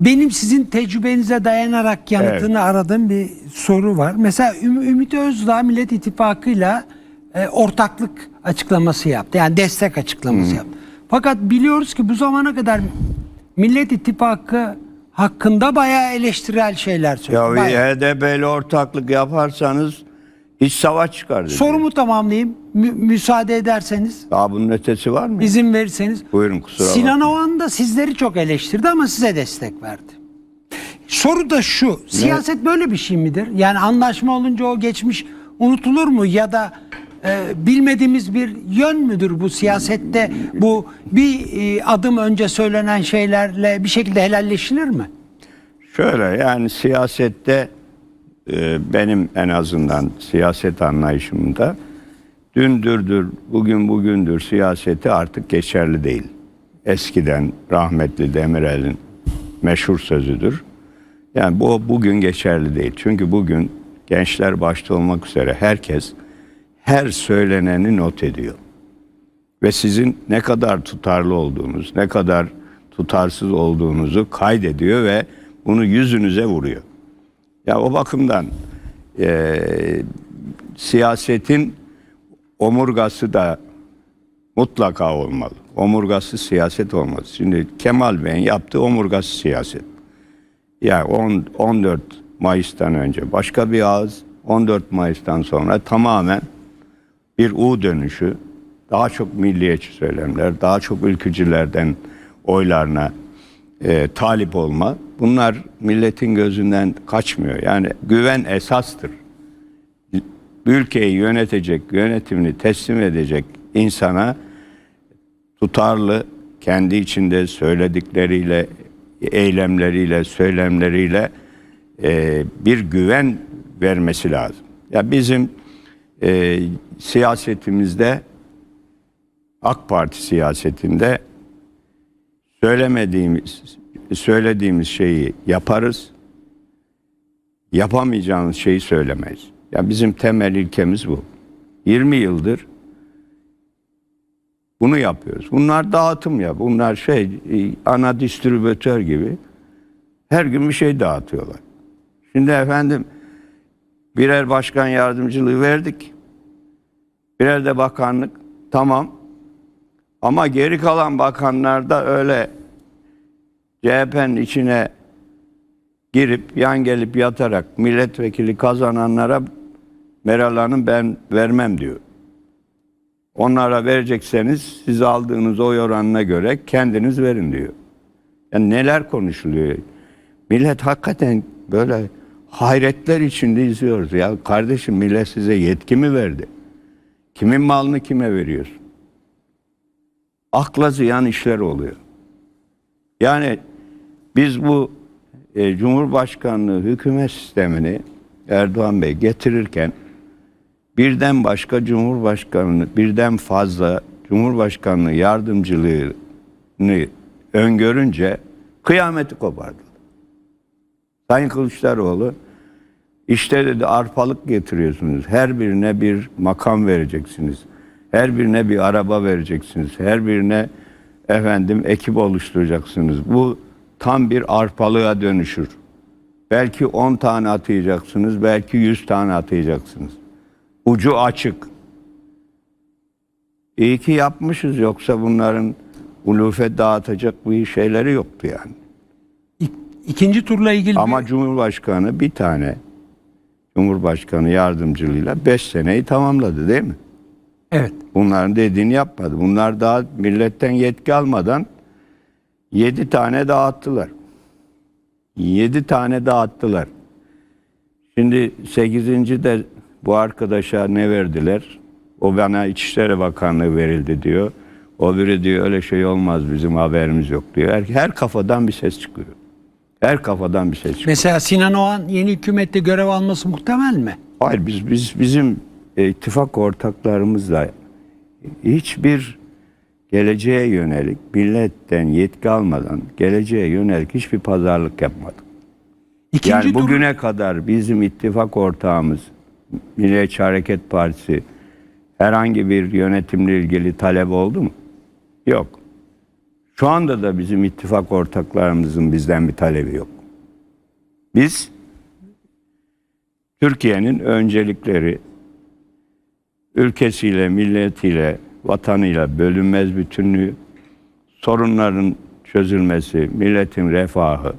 Benim sizin tecrübenize dayanarak yanıtını aradığım bir soru var. Mesela Üm- Ümit Özdağ Millet İttifakı'yla e, ortaklık açıklaması yaptı. Yani destek açıklaması yaptı. Fakat biliyoruz ki bu zamana kadar Millet İttifakı hakkında bayağı eleştirel şeyler Ya söyledi. Bayağı. HDP ile ortaklık yaparsanız iç savaş çıkar dedi. Sorumu tamamlayayım. Mü- müsaade ederseniz, Daha bunun ötesi var mı? izin verirseniz. Buyurun kusura Sinan bakmayın. Oğan da sizleri çok eleştirdi ama size destek verdi. Soru da şu. Siyaset böyle bir şey midir? Yani anlaşma olunca o geçmiş unutulur mu ya da e, bilmediğimiz bir yön müdür bu siyasette? Bu bir e, adım önce söylenen şeylerle bir şekilde helalleşilir mi? Şöyle yani siyasette benim en azından siyaset anlayışımda dündürdür, bugün bugündür siyaseti artık geçerli değil. Eskiden rahmetli Demirel'in meşhur sözüdür. Yani bu bugün geçerli değil. Çünkü bugün gençler başta olmak üzere herkes her söyleneni not ediyor. Ve sizin ne kadar tutarlı olduğunuz, ne kadar tutarsız olduğunuzu kaydediyor ve bunu yüzünüze vuruyor. Ya o bakımdan eee, siyasetin omurgası da mutlaka olmalı. Omurgası siyaset olmalı. Şimdi Kemal Bey'in yaptığı omurgası siyaset. Yani 10, 14 Mayıs'tan önce başka bir ağız, 14 Mayıs'tan sonra tamamen bir U dönüşü, daha çok milliyetçi söylemler, daha çok ülkücülerden oylarına e, talip olma. Bunlar milletin gözünden kaçmıyor. Yani güven esastır. Ülkeyi yönetecek, yönetimini teslim edecek insana tutarlı, kendi içinde söyledikleriyle, eylemleriyle, söylemleriyle e, bir güven vermesi lazım. Ya bizim e, siyasetimizde AK Parti siyasetinde söylemediğimiz söylediğimiz şeyi yaparız. Yapamayacağımız şeyi söylemeyiz. Ya bizim temel ilkemiz bu. 20 yıldır bunu yapıyoruz. Bunlar dağıtım ya. Bunlar şey ana distribütör gibi her gün bir şey dağıtıyorlar. Şimdi efendim birer başkan yardımcılığı verdik. Birer de bakanlık. Tamam. Ama geri kalan bakanlar da öyle CHP'nin içine girip yan gelip yatarak milletvekili kazananlara Meral Hanım ben vermem diyor. Onlara verecekseniz siz aldığınız oy oranına göre kendiniz verin diyor. Yani neler konuşuluyor? Millet hakikaten böyle hayretler içinde izliyoruz. Ya kardeşim millet size yetki mi verdi? Kimin malını kime veriyorsun? Akla ziyan işler oluyor. Yani biz bu e, Cumhurbaşkanlığı hükümet sistemini Erdoğan Bey getirirken birden başka Cumhurbaşkanlığı, birden fazla Cumhurbaşkanlığı yardımcılığını öngörünce kıyameti kopardı. Sayın Kılıçdaroğlu işte dedi arpalık getiriyorsunuz. Her birine bir makam vereceksiniz. Her birine bir araba vereceksiniz. Her birine efendim ekip oluşturacaksınız. Bu tam bir arpalığa dönüşür. Belki 10 tane atayacaksınız, belki 100 tane atayacaksınız. Ucu açık. İyi ki yapmışız yoksa bunların ulufet dağıtacak bir şeyleri yoktu yani. İk- İkinci turla ilgili Ama bir- Cumhurbaşkanı bir tane Cumhurbaşkanı yardımcılığıyla 5 seneyi tamamladı değil mi? Evet. Bunların dediğini yapmadı. Bunlar daha milletten yetki almadan 7 tane dağıttılar. 7 tane dağıttılar. Şimdi 8. de bu arkadaşa ne verdiler? O bana İçişleri Bakanlığı verildi diyor. O biri diyor öyle şey olmaz bizim haberimiz yok diyor. Her, her kafadan bir ses çıkıyor. Her kafadan bir ses çıkıyor. Mesela Sinan Oğan yeni hükümette görev alması muhtemel mi? Hayır biz biz bizim e, ittifak ortaklarımızla hiçbir geleceğe yönelik milletten yetki almadan geleceğe yönelik hiçbir pazarlık yapmadık. İkinci yani bugüne kadar bizim ittifak ortağımız Milliyetçi Hareket Partisi herhangi bir yönetimle ilgili talep oldu mu? Yok. Şu anda da bizim ittifak ortaklarımızın bizden bir talebi yok. Biz Türkiye'nin öncelikleri ülkesiyle, milletiyle, vatanıyla bölünmez bütünlüğü, sorunların çözülmesi, milletin refahı,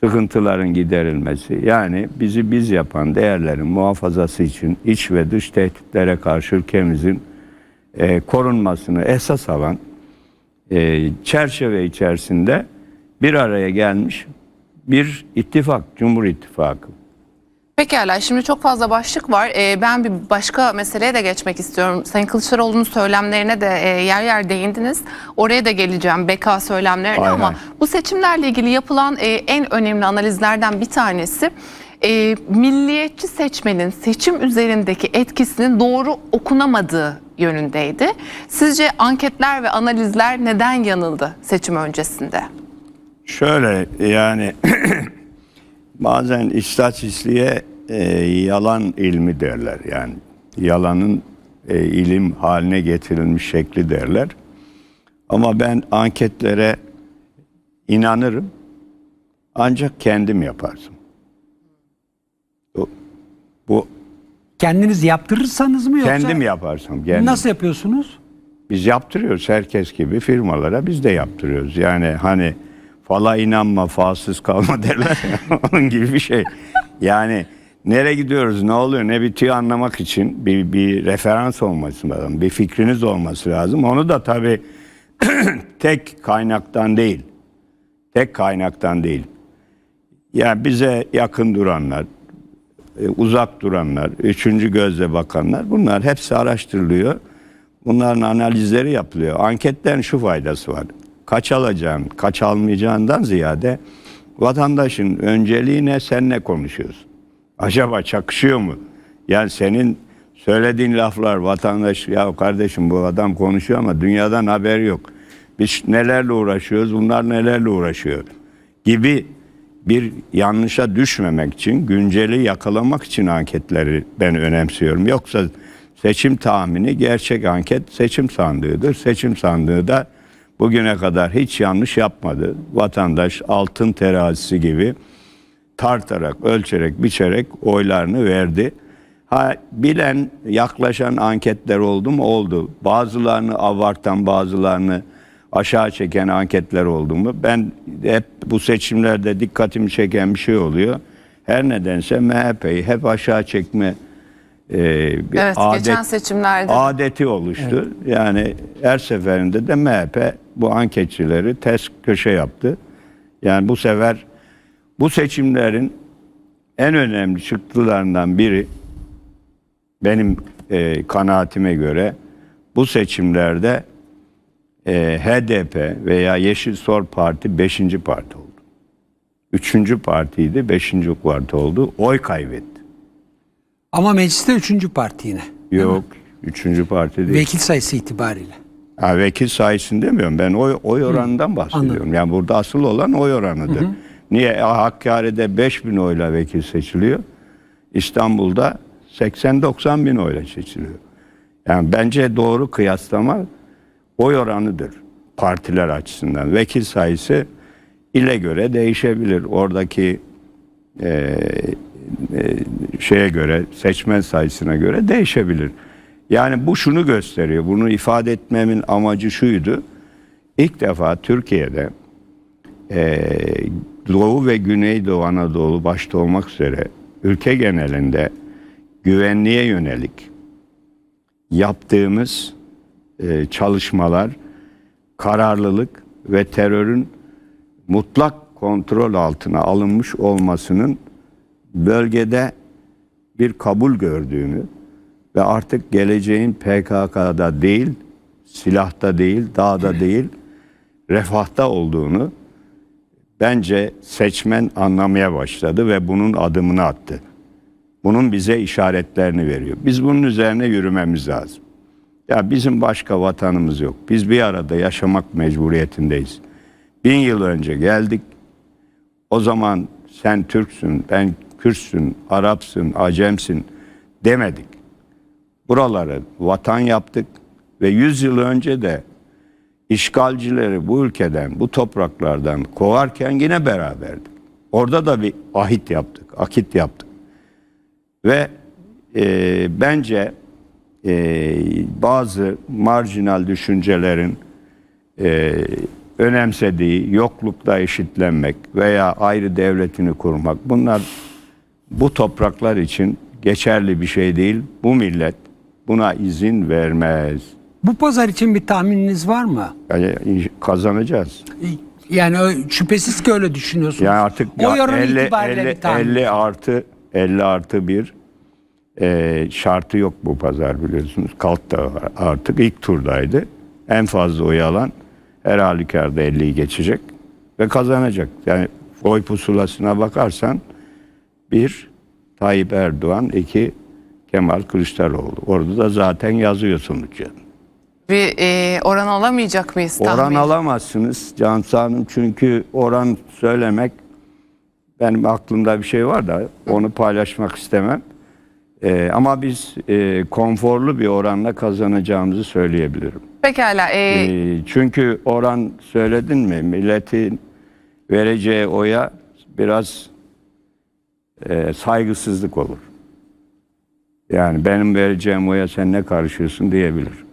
sıkıntıların giderilmesi yani bizi biz yapan değerlerin muhafazası için iç ve dış tehditlere karşı ülkemizin e, korunmasını esas alan e, çerçeve içerisinde bir araya gelmiş bir ittifak, Cumhur İttifakı. Pekala şimdi çok fazla başlık var. Ee, ben bir başka meseleye de geçmek istiyorum. Sayın Kılıçdaroğlu'nun söylemlerine de e, yer yer değindiniz. Oraya da geleceğim BK söylemlerine Aynen. ama bu seçimlerle ilgili yapılan e, en önemli analizlerden bir tanesi e, milliyetçi seçmenin seçim üzerindeki etkisinin doğru okunamadığı yönündeydi. Sizce anketler ve analizler neden yanıldı seçim öncesinde? Şöyle yani bazen istatistikliğe e, yalan ilmi derler yani yalanın e, ilim haline getirilmiş şekli derler. Ama ben anketlere inanırım ancak kendim yaparsın. Bu, bu Kendiniz yaptırırsanız mı yoksa? kendim yaparsam kendim. Nasıl yapıyorsunuz? Biz yaptırıyoruz herkes gibi firmalara biz de yaptırıyoruz. Yani hani fala inanma falsız kalma derler onun gibi bir şey. Yani nereye gidiyoruz ne oluyor ne bitiyor anlamak için bir, bir referans olması lazım. Bir fikriniz olması lazım. Onu da tabii tek kaynaktan değil. Tek kaynaktan değil. Ya bize yakın duranlar, e, uzak duranlar, üçüncü gözle bakanlar bunlar hepsi araştırılıyor. Bunların analizleri yapılıyor. Anketlerin şu faydası var. Kaç alacağın, kaç almayacağından ziyade vatandaşın önceliği ne, sen ne konuşuyorsun? Acaba çakışıyor mu? Yani senin söylediğin laflar vatandaş ya kardeşim bu adam konuşuyor ama dünyadan haberi yok. Biz nelerle uğraşıyoruz, bunlar nelerle uğraşıyor gibi bir yanlışa düşmemek için, günceli yakalamak için anketleri ben önemsiyorum. Yoksa seçim tahmini gerçek anket seçim sandığıdır. Seçim sandığı da bugüne kadar hiç yanlış yapmadı. Vatandaş altın terazisi gibi tartarak, ölçerek, biçerek oylarını verdi. Ha bilen, yaklaşan anketler oldu mu? Oldu. Bazılarını abartan, bazılarını aşağı çeken anketler oldu mu? Ben hep bu seçimlerde dikkatimi çeken bir şey oluyor. Her nedense MHP'yi hep aşağı çekme e, bir Evet adet, geçen seçimlerde. adeti oluştu. Yani her seferinde de MHP bu anketçileri ters köşe yaptı. Yani bu sefer bu seçimlerin en önemli çıktılarından biri benim e, kanaatime göre bu seçimlerde e, HDP veya Yeşil Sol Parti 5. parti oldu. Üçüncü partiydi, beşinci parti oldu. Oy kaybetti. Ama mecliste üçüncü parti yine. Yok, üçüncü parti değil. Vekil sayısı itibariyle. Ha, vekil sayısını demiyorum. Ben oy, oy oranından bahsediyorum. Yani burada asıl olan oy oranıdır. Niye? Hakkari'de 5 bin oyla vekil seçiliyor. İstanbul'da 80-90 bin oyla seçiliyor. Yani bence doğru kıyaslama oy oranıdır partiler açısından. Vekil sayısı ile göre değişebilir. Oradaki e, şeye göre, seçmen sayısına göre değişebilir. Yani bu şunu gösteriyor. Bunu ifade etmemin amacı şuydu. İlk defa Türkiye'de e, Doğu ve Güneydoğu Anadolu başta olmak üzere ülke genelinde güvenliğe yönelik yaptığımız e, çalışmalar, kararlılık ve terörün mutlak kontrol altına alınmış olmasının bölgede bir kabul gördüğünü ve artık geleceğin PKK'da değil, silahta değil, dağda değil, refahta olduğunu bence seçmen anlamaya başladı ve bunun adımını attı. Bunun bize işaretlerini veriyor. Biz bunun üzerine yürümemiz lazım. Ya bizim başka vatanımız yok. Biz bir arada yaşamak mecburiyetindeyiz. Bin yıl önce geldik. O zaman sen Türksün, ben Kürtsün, Arapsın, Acemsin demedik. Buraları vatan yaptık ve yüz yıl önce de işgalcileri bu ülkeden, bu topraklardan kovarken yine beraberdik. Orada da bir ahit yaptık, akit yaptık. Ve e, bence e, bazı marjinal düşüncelerin e, önemsediği yoklukta eşitlenmek veya ayrı devletini kurmak bunlar bu topraklar için geçerli bir şey değil. Bu millet buna izin vermez. Bu pazar için bir tahmininiz var mı? Yani kazanacağız. Yani şüphesiz ki öyle düşünüyorsunuz. Yani artık o ya yorum 50, itibariyle 50, bir tahmin. 50 artı 50 artı bir e, şartı yok bu pazar biliyorsunuz. Kalk da artık ilk turdaydı. En fazla oy alan her halükarda 50'yi geçecek ve kazanacak. Yani oy pusulasına bakarsan bir Tayyip Erdoğan, iki Kemal Kılıçdaroğlu. Orada da zaten yazıyor yani. Bir e, oran alamayacak mıyız? Oran tahmin? alamazsınız Cansu Hanım çünkü oran söylemek benim aklımda bir şey var da onu paylaşmak istemem. Ee, ama biz e, konforlu bir oranla kazanacağımızı söyleyebilirim. Pekala. e, Ee, çünkü oran söyledin mi milletin vereceği oya biraz e, saygısızlık olur. Yani benim vereceğim oya sen ne karışıyorsun diyebilir.